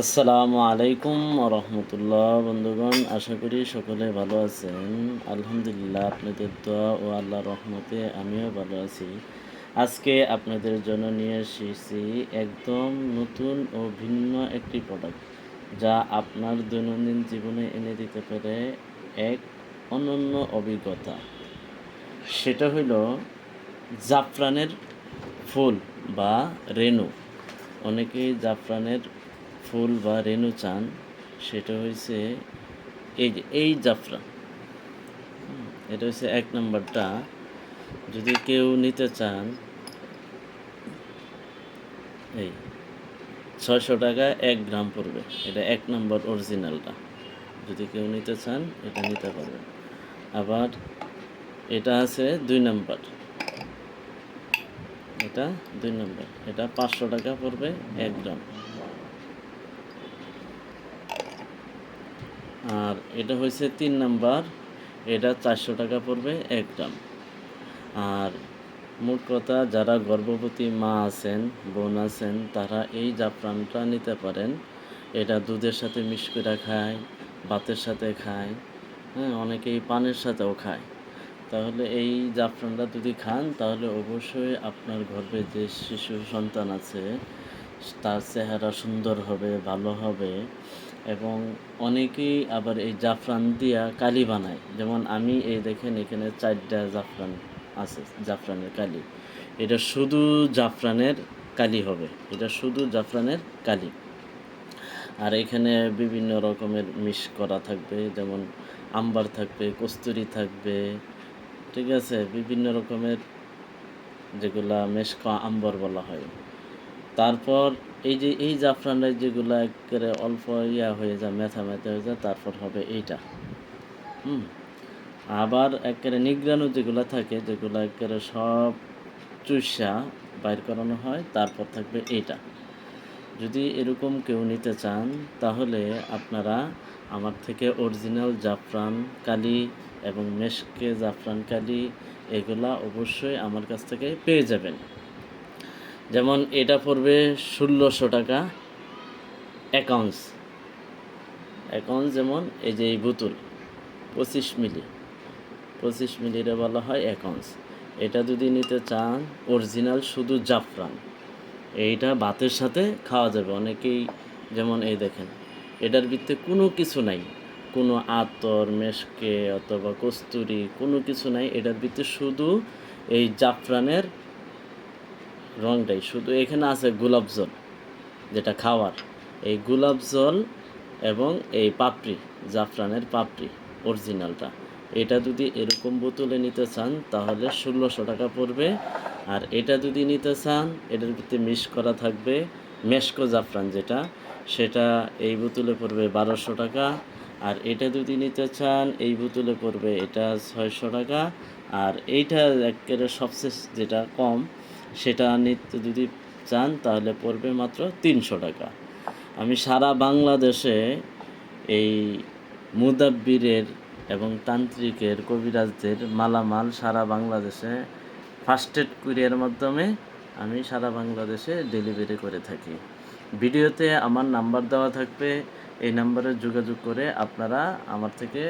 আসসালামু আলাইকুম রহমতুল্লাহ বন্ধুগণ, আশা করি সকলে ভালো আছেন। আলহামদুলিল্লাহ, আপনাদের দোয়া ও আল্লাহ রহমতে আমিও ভালো আছি। আজকে আপনাদের জন্য নিয়ে এসেছি একদম নতুন ও ভিন্ন একটি প্রোডাক্ট যা আপনার দৈনন্দিন জীবনে এনে দিতে পারে এক অনন্য অভিজ্ঞতা। সেটা হইল জাফরানের ফুল বা রেনু অনেকেই জাফরানের ফুল বা রেনু চান, সেটা হয়েছে এই যে, এই জাফরান। এটা হচ্ছে এক নম্বরটা। যদি কেউ নিতে চান, এই ছয়শো টাকা এক গ্রাম পড়বে। এটা এক নম্বর অরিজিনালটা। যদি কেউ নিতে চান, এটা নিতে পারবেন। আবার এটা আছে দুই নম্বর। এটা দুই নম্বর। এটা পাঁচশো টাকা পড়বে এক গ্রাম। আর এটা হয়েছে তিন নাম্বার। এটা চারশো টাকা পড়বে এক গ্রাম আর মোট কথা, যারা গর্ভবতী মা আছেন, বোন আছেন, তারা এই জাফরানটা নিতে পারেন। এটা দুধের সাথে মিশ করে খায়, ভাতের সাথে খায় হ্যাঁ অনেকেই পানের সাথেও খায়। তাহলে এই জাফরানটা যদি খান, তাহলে অবশ্যই আপনার গর্ভে যে শিশু সন্তান আছে তার চেহারা সুন্দর হবে, ভালো হবে এবং অনেকেই আবার এই জাফরান দিয়া কালি বানায়। যেমন আমি এই দেখেন এখানে চারটা জাফরান আছে, জাফরানের কালি। এটা শুধু জাফরানের কালি হবে, এটা শুধু জাফরানের কালি। আর এখানে বিভিন্ন রকমের মিশ করা থাকবে, যেমন আম্বার থাকবে, কস্তুরি থাকবে, ঠিক আছে? বিভিন্ন রকমের যেগুলা মেশকা আম্বর বলা হয়। তারপর এই যে, এই জাফরানরা যেগুলো একেবারে অল্প ইয়া হয়ে যায়, মেথা মেথা হয়ে যায়, তারপর হবে এইটা। হুম। আবার একেবারে নিগ্রানো যেগুলো থাকে, যেগুলো একেবারে সব চুষা বাইর করানো হয়, তারপর থাকবে এইটা। যদি এরকম কেউ নিতে চান, তাহলে আপনারা আমার থেকে অরিজিনাল জাফরান কালি এবং মেশকে জাফরান কালি এগুলা অবশ্যই আমার কাছ থেকে পেয়ে যাবেন। যেমন এটা পড়বে ষোলোশো টাকা অ্যাকাউন্টস অ্যাকাউন্টস যেমন এই যে এই বোতল, পঁচিশ মিলি। পঁচিশ মিলিরে বলা হয় অ্যাকাউন্টস এটা যদি নিতে চান অরিজিনাল শুধু জাফরান। এইটা ভাতের সাথে খাওয়া যাবে। অনেকেই যেমন এই দেখেন, এটার ভিত্তে কোনো কিছু নাই। কোনো আতর, মেশকে অথবা কস্তুরি, কোনো কিছু নাই। এটার ভিত্তে শুধু এই জাফরানের রংটাই, শুধু এখানে আছে গোলাপ জল, যেটা খাওয়ার। এই গোলাপ জল এবং এই পাপড়ি, জাফরানের পাপড়ি অরিজিনালটা এটা যদি এরকম বোতলে নিতে চান, তাহলে ষোলোশো টাকা পড়বে। আর এটা যদি নিতে চান, এটার ভিতরে মিশ করা থাকবে, মেশকো জাফরান যেটা, সেটা এই বোতলে পড়বে বারোশো টাকা। আর এটা যদি নিতে চান, এই বোতলে পড়বে এটা ছয়শো টাকা। আর এইটা একেবারে সবশেষ যেটা কম সেটা নিতে যদি চান, তাহলে পড়বে মাত্র তিনশো টাকা। আমি সারা বাংলাদেশে এই মুদাব্বিরের এবং তান্ত্রিকের কবিরাজদের মালামাল সারা বাংলাদেশে ফার্স্ট এড কুরিয়ার মাধ্যমে আমি সারা বাংলাদেশে ডেলিভারি করে থাকি। ভিডিওতে আমার নাম্বার দেওয়া থাকবে, এই নাম্বারে যোগাযোগ করে আপনারা আমার থেকে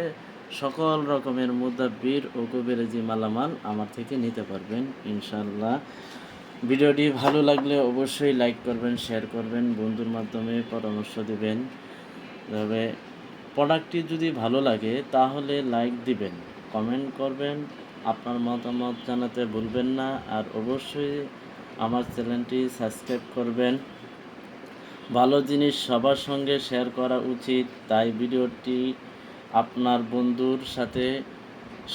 সকল রকমের মুদাব্বির ও কবিরাজি মালামাল আমার থেকে নিতে পারবেন ইনশাল্লাহ ভিডিওটি ভালো লাগলে অবশ্যই লাইক করবেন, শেয়ার করবেন, বন্ধুর মাধ্যমে পরামর্শ দেবেন। তবে প্রোডাক্টটি যদি ভালো লাগে, তাহলে লাইক দিবেন, কমেন্ট করবেন, আপনার মতামত জানাতে ভুলবেন না, আর অবশ্যই আমার চ্যানেলটি সাবস্ক্রাইব করবেন। ভালো জিনিস সবার সঙ্গে শেয়ার করা উচিত, তাই ভিডিওটি আপনার বন্ধুর সাথে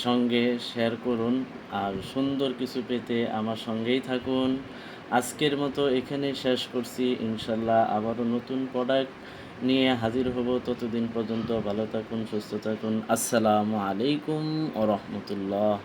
সঙ্গে শেয়ার করুন আর সুন্দর কিছু পেতে আমার সঙ্গেই থাকুন। আজকের মতো এখানেই শেষ করছি। ইনশাল্লাহ আবারও নতুন প্রোডাক্ট নিয়ে হাজির হব। ততদিন পর্যন্ত ভালো থাকুন, সুস্থ থাকুন। আসসালামু আলাইকুম ও রহমতুল্লাহ